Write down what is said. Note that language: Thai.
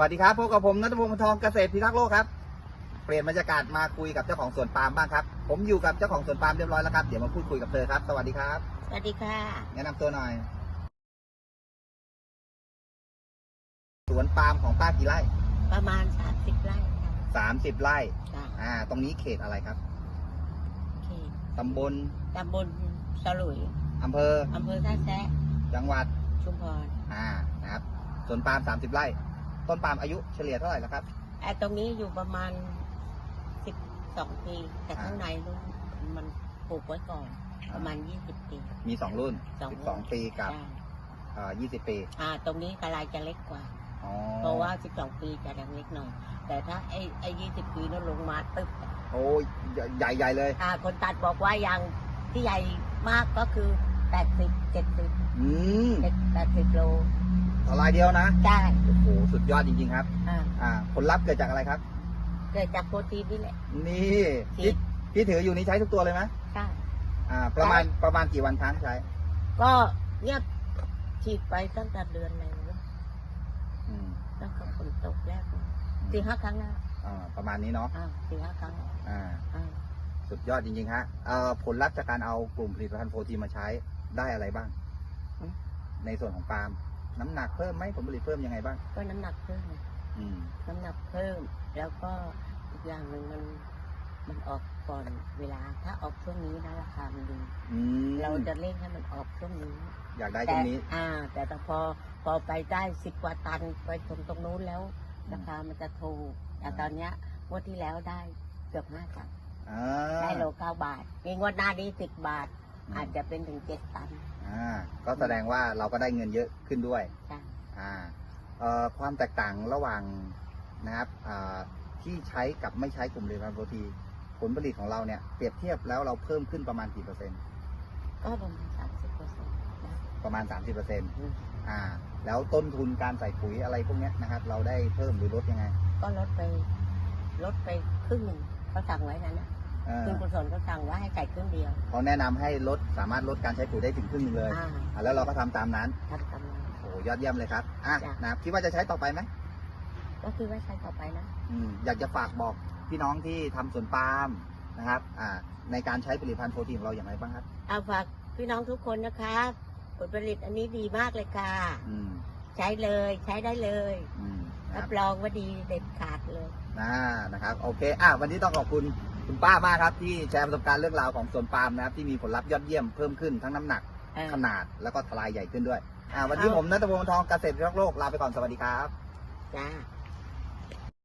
วัสดีครับพบกับผมนัทพงศ์ทองเกษตรพิทักษ์โลกครับ เปลี่ยนบรรยากาศมาคุยกับเจ้าของสวนปาล์มบ้างครับ ผมอยู่กับเจ้าของสวนปาล์มเรียบร้อยแล้วครับ เดี๋ยวมาพูดคุยกับเธอครับ สวัสดีครับ สวัสดีค่ะ แนะนำตัวหน่อย สวนปาล์มของป้ากี่ไร่ประมาณสามสิบไร่ค่ะสามสิบไร่ จ้ะอ่า ตรงนี้เขตอะไรครับเขตตำบล ตำบลสลุยอำเภอ อำเภอท่าแซะจังหวัด ชุมพร อ่า นะครับ สวนปาล์มสามสิบไร่ ต้นปาล์มอายุเฉลี่ยเท่าไหร่แล้วครับ ไอ้ตรงนี้อยู่ประมาณสิบสองปี แต่อ่าข้างในนู้นมันปลูกไว้ก่อน ประมาณยี่สิบปี มีสองรุ่นสองสิบสองปีกับใช่อ่ายี่สิบปีอ่า ตรงนี้กระไรจะเล็กกว่า อ๋อเพราะว่าสิบสองปีจะยังเล็กหน่อย แต่ถ้าไอ้ไอ้ยี่สิบปีนั้นลงมาตึ๊บโอ้ยใหญ่ใหญ่ๆเลย อ่า คนตัดบอกว่ายังที่ใหญ่มากก็คือแปดสิบเจ็ดสิบอืม แปดสิบโล ต่อลายเดียวนะได้โอ้โหสุดยอดจริง ๆ ครับ อ่าอ่า ผลลัพธ์เกิดจากอะไรครับ เกิดจากโปรตีนนี่แหละ นี่ฉีที่ด ที่ถืออยู่นี้ใช้ทุกตัวเลยไหมใช่ อ่า ประมาณประมาณกี่วันครั้งใช้ก็เนี่ยฉีดไปตั้งแต่เดือนอะไรวะอืมตั้งแต่ฝนตกแรกเลยสี่ห้าครั้งแล้วอ่าประมาณนี้เนาะอ่าสี่ห้าครั้งแล้วอ่า อ่าสุดยอดจริงๆฮะเอ่อผลลัพธ์จากการเอากลุ่มผลิตภัณฑ์โปรตีนมาใช้ได้อะไรบ้าง ในส่วนของปาล์ม น้ำหนักเพิ่มไหมผลผลิตเพิ่มยังไงบ้างก็น้ำหนักเพิ่มไงอืมน้ำหนักเพิ่ม แล้วก็อีกอย่างหนึ่งมันมันออกก่อนเวลา ถ้าออกช่วงนี้นะราคามันดี อืมเราจะเร่งให้มันออกช่วงนี้อยากได้ตแต่รงนี้ อ่า แต่แต่พอพอไปได้สิบกว่าตันไปตรงตรงนู้นแล้วราคามันจะถูกแต่ตอนเนี้ยงวดที่แล้วได้เกือบห้าตันอ่าได้โลเก้าบาทมีงวดหน้านี้สิบบาท อาจจะเป็นถึงเจ็ดตัน อ่า ก็แสดงว่าเราก็ได้เงินเยอะขึ้นด้วยใช่อ่าเอ่อความแตกต่างระหว่างนะครับอ่าที่ใช้กับไม่ใช้กลุ่มเรียนโปรตีนผลผลิตของเราเนี่ยเปรียบเทียบแล้วเราเพิ่มขึ้นประมาณกี่เปอร์เซ็นต์ ก็ประมาณสามสิบเปอร์เซ็นต์ ประมาณ 30เปอร์เซ็นต์อ่า แล้วต้นทุนการใส่ปุ๋ยอะไรพวกเนี้ยนะครับ เราได้เพิ่มหรือลดยังไง ก็ลดไปลดไปครึ่งหนึ่งเขาสั่งไว้นั้นนะ เออคุณกุศลก็สั่งว่าให้ใส่ครึ่งเดียว เขาแนะนำให้ลดสามารถลดการใช้ปุ๋ยได้ถึงครึ่งหนึงเลยอ่าอ่าแล้วเราก็ทำตามนั้นทำกำลังโอ้โหยอดเยี่ยมเลยครับอะจ้ะ นะครับคิดว่าจะใช้ต่อไปไหมก็คือว่าใช้ต่อไปนะ อืมอยากจะฝากบอกพี่น้องที่ทำสวนปาล์มนะครับอ่าในการใช้ผลิตภัณฑ์โปรตีนของเราอย่างไรบ้างครับเอาฝากพี่น้องทุกคนนะคะผลผลิตอันนี้ดีมากเลยค่ะ อืมใช้เลยใช้ได้เลย อืมนะค รัรับบรองว่าดีเด็ดขาดเลยนะนะครับโอเคอะวันนี้ต้องขอบคุณคุณป้ามากครับ ที่แชร์ประสบการณ์เรื่องราวของสวนปาล์มนะครับที่มีผลลัพธ์ยอดเยี่ยมเพิ่มขึ้นทั้งน้ำหนักเออขนาดแล้วก็ทลายใหญ่ขึ้นด้วยอ่าวันนี้เอาผมนัทพงศ์ทองเกษตรพิทักษ์โลกลาไปก่อนสวัสดีครับจ้า